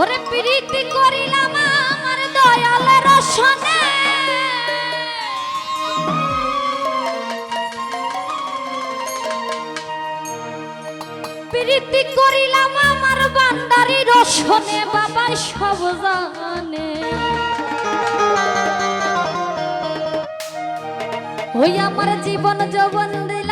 ওরে প্রীতি করিলাম আমার দয়ালের সনে প্রীতি করিলাম আমার বান্দারি রসনে, বাবা সব জানে। ওই আমার জীবন যৌবন দিলাম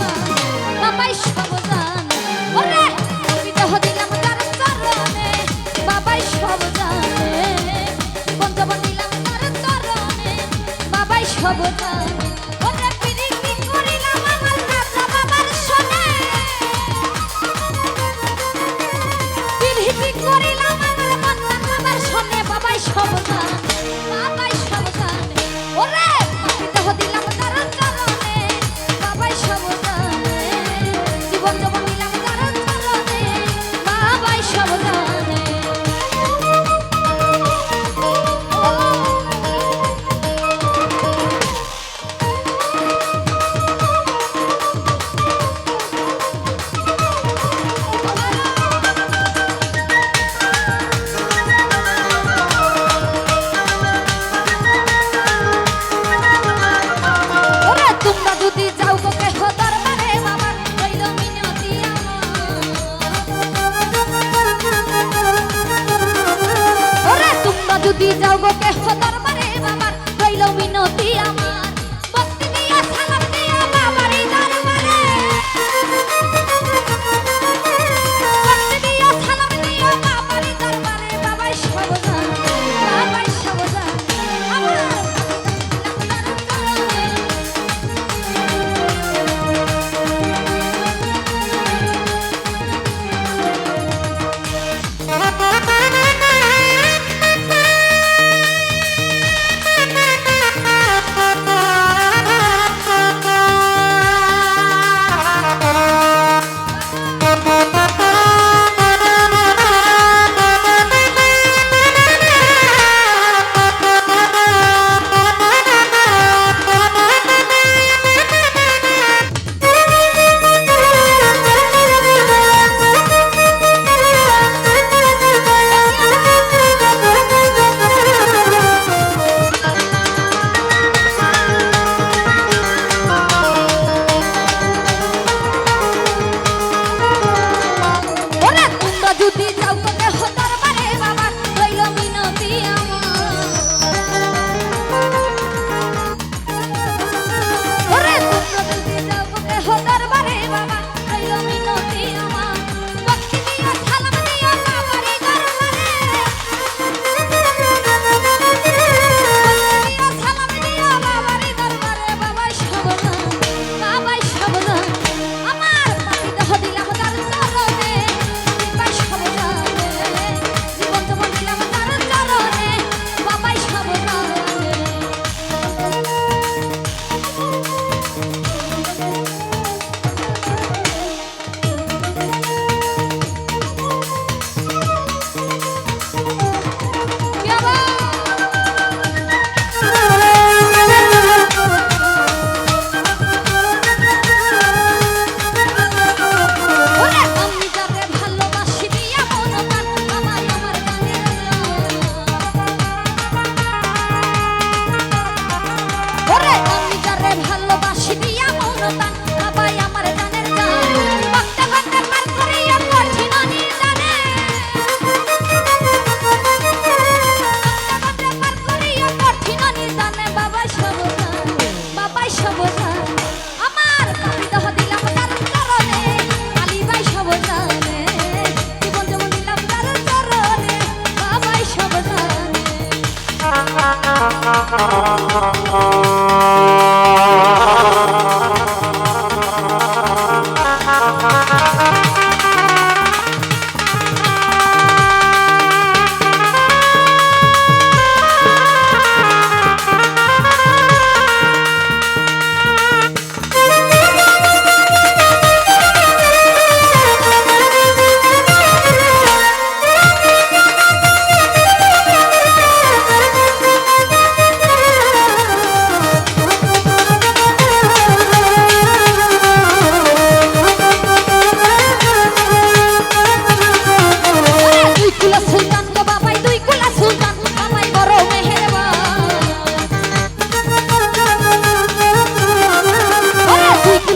যাও গো কেহ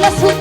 Jesús